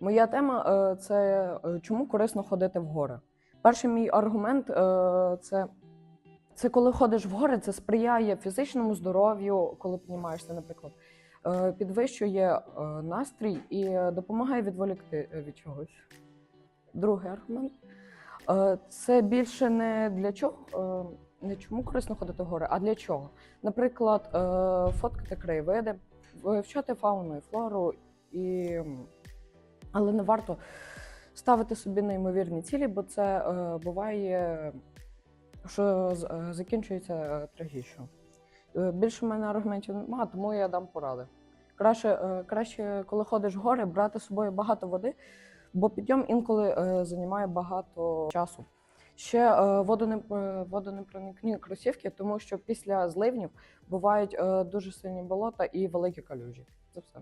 Моя тема е, це е, чому корисно ходити в гори. Перший мій аргумент е, це, це коли ходиш в гори, це сприяє фізичному здоров'ю, коли піднімаєшся, наприклад, підвищує настрій і допомагає відволікти від чогось. Другий аргумент. Це більше не для чого, не чому корисно ходити в гори, а для чого. Наприклад, фоткати краєвиди, вивчати фауну і флору, і... але не варто ставити собі неймовірні цілі, бо це е, буває, що е, закінчується е, трагічно. Е, Більше в мене аргументів немає, тому я дам поради. Краще, е, краще, коли ходиш в гори, брати з собою багато води, бо підйом інколи е, займає багато часу. Ще е, е, водонепроникні кросівки, тому що після зливнів бувають е, дуже сильні болота і великі калюжі. Це все.